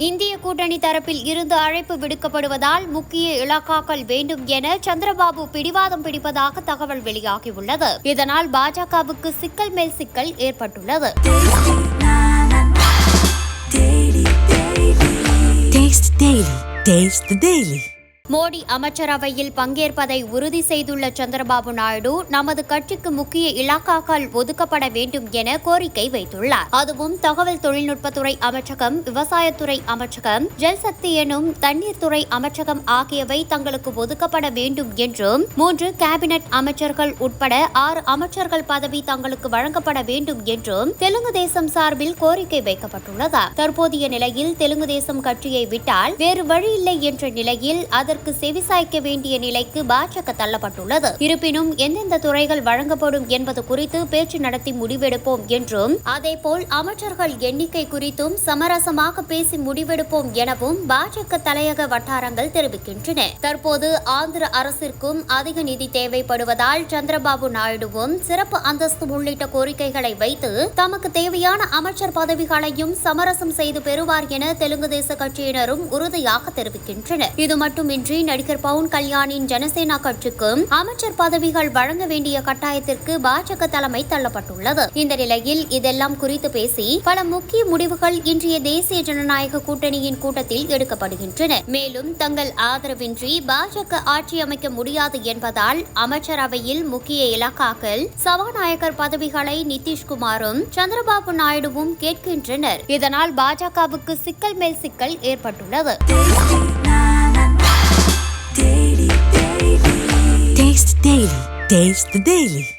இந்திய கூட்டணி தரப்பில் இருந்து அழைப்பு விடுக்கப்படுவதால் முக்கிய இலாக்காக்கள் வேண்டும் என சந்திரபாபு பிடிவாதம் பிடிப்பதாக தகவல் வெளியாகியுள்ளது. இதனால் பாஜகவுக்கு சிக்கல் மேல் சிக்கல் ஏற்பட்டுள்ளது. டேஸ்ட் டெய்லி மோடி அமைச்சரவையில் பங்கேற்பதை உறுதி செய்துள்ள சந்திரபாபு நாயுடு நமது கட்சிக்கு முக்கிய இலாக்காக்கள் ஒதுக்கப்பட வேண்டும் என கோரிக்கை வைத்துள்ளார். அதுவும் தகவல் தொழில்நுட்பத்துறை அமைச்சகம் விவசாயத்துறை அமைச்சகம் ஜல்சக்தி எனும் தண்ணீர் துறை அமைச்சகம் ஆகியவை தங்களுக்கு ஒதுக்கப்பட வேண்டும் என்றும் மூன்று கேபினெட் அமைச்சர்கள் உட்பட ஆறு அமைச்சர்கள் பதவி தங்களுக்கு வழங்கப்பட வேண்டும் என்றும் தெலுங்கு தேசம் சார்பில் கோரிக்கை வைக்கப்பட்டுள்ளது தற்போதைய நிலையில் தெலுங்கு தேசம் கட்சியை விட்டால் வேறு வழியில்லை என்ற நிலையில் அதற்கு செவிசாய்க்க வேண்டிய நிலைக்கு பாஜக தள்ளப்பட்டுள்ளது. இருப்பினும் எந்தெந்த துறைகள் வழங்கப்படும் என்பது குறித்து பேச்சு நடத்தி முடிவெடுப்போம் என்றும் அதேபோல் அமைச்சர்கள் எண்ணிக்கை குறித்தும் சமரசமாக பேசி முடிவெடுப்போம் எனவும் பாஜக தலையக வட்டாரங்கள் தெரிவிக்கின்றன. தற்போது ஆந்திர அரசிற்கும் அதிக நிதி தேவைப்படுவதால் சந்திரபாபு நாயுடுவும் சிறப்பு அந்தஸ்து உள்ளிட்ட கோரிக்கைகளை வைத்து தமக்கு தேவையான அமைச்சர் பதவிகளையும் சமரசம் செய்து பெறுவார் என தெலுங்கு தேச கட்சியினரும் உறுதியாக தெரிவிக்கின்றனர். இது மட்டுமின்றி நடிகர் பவுன் கல்யாணின் ஜனசேனா கட்சிக்கும் அமைச்சர் பதவிகள் வழங்க வேண்டிய கட்டாயத்திற்கு பாஜக தலைமை தள்ளப்பட்டுள்ளது. இந்த நிலையில் இதெல்லாம் குறித்து பேசி பல முக்கிய முடிவுகள் இன்றைய தேசிய ஜனநாயக கூட்டணியின் கூட்டத்தில் எடுக்கப்படுகின்றன. மேலும் தங்கள் ஆதரவின்றி பாஜக ஆட்சி அமைக்க முடியாது என்பதால் அமைச்சரவையில் முக்கிய இலக்காக்கள் சபாநாயகர் பதவிகளை நிதிஷ்குமாரும் சந்திரபாபு நாயுடுவும் கேட்கின்றனர். இதனால் பாஜகவுக்கு சிக்கல் மேல் சிக்கல் ஏற்பட்டுள்ளது. Taste the Daily.